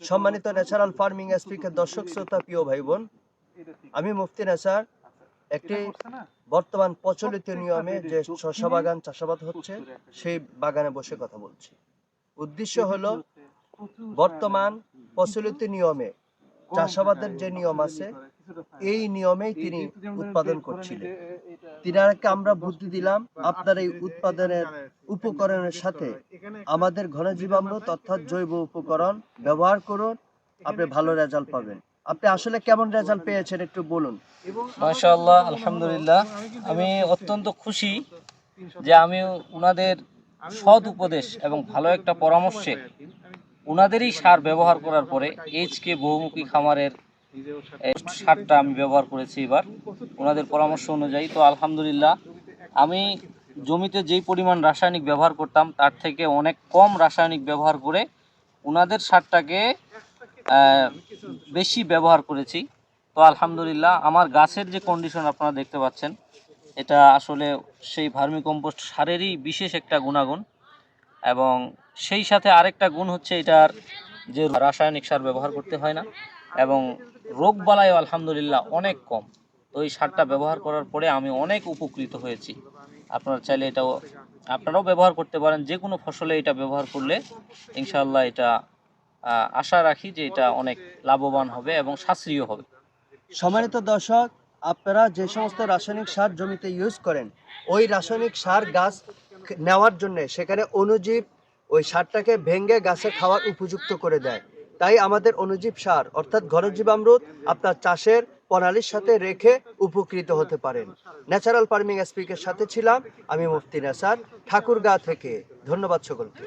সম্মানিত natural farming দর্শক, শ্রোতা, প্রিয় ভাই বোন আমি মুফতি নেসার, একটি বর্তমান প্রচলিত নিয়মে যে শস্য বাগান চাষাবাদ হচ্ছে, সেই বাগানে বসে কথা বলছি। উদ্দেশ্য হলো বর্তমান প্রচলিত নিয়মে চাষাবাদের যে নিয়ম আছে এই নিয়মেই তিনি উৎপাদন করছিলেন। তিনাকে আমরা বুদ্ধি দিলাম আপনার এই উৎপাদনের উপকরণের সাথে আমাদের ঘন ঘনজীবামৃত অর্থাৎ জৈব উপকরণ ব্যবহার করুন আপনি ভালো রেজাল্ট পাবেন। আপনি আসলে কেমন রেজাল্ট পেয়েছেন একটু বলুন। মাশাআল্লাহ আলহামদুলিল্লাহ আমি অত্যন্ত খুশি যে আমি উনাদের সৎ উপদেশ এবং ভালো একটা পরামর্শে উনাদেরই সার ব্যবহার করার পরে এইচকে বহুমুখী খামারের সারটা আমি ব্যবহার করেছি এবার। ওনাদের পরামর্শ অনুযায়ী, তো আলহামদুলিল্লাহ, আমি জমিতে যেই পরিমাণ রাসায়নিক ব্যবহার করতাম, তার থেকে অনেক কম রাসায়নিক ব্যবহার করে ওনাদের সারটাকে বেশি ব্যবহার করেছি। তো আলহামদুলিল্লাহ, আমার গাছের যে কন্ডিশন আপনারা দেখতে পাচ্ছেন, এটা আসলে সেই ভার্মি কম্পোস্ট সারেরই বিশেষ একটা গুণাগুণ। এবং সেই সাথে আরেকটা গুণ হচ্ছে এটার যে রাসায়নিক সার ব্যবহার করতে হয় না। এবং রোগ বালাইও আলহামদুলিল্লাহ অনেক কম। তো এই সারটা ব্যবহার করার পরে আমি অনেক উপকৃত হয়েছি। আপনারা চাইলে এটাও, আপনারাও ব্যবহার করতে পারেন যে কোনো ফসলে এটা ব্যবহার করলে ইনশাআল্লাহ এটা আশা রাখি যে এটা অনেক লাভবান হবে এবং সাশ্রয়ী হবে। সম্মানিত দর্শক, আপনারা যে সমস্ত রাসায়নিক সার জমিতে ইউজ করেন, ওই রাসায়নিক সার গাছ নেওয়ার জন্য সেখানে অনুজীব ওই সারটাকে ভেঙে গাছে খাওয়ার উপযুক্ত করে দেয়। তাই আমাদের অনুজীব সার, অর্থাৎ ঘনজীবামৃত আপনার চাষের প্রণালীর সাথে রেখে উপকৃত হতে পারেন। ন্যাচারাল ফার্মিং এসপিকের সাথে ছিলাম আমি মুফতি নাসার, ঠাকুরগাঁ থেকে। ধন্যবাদ সকলকে।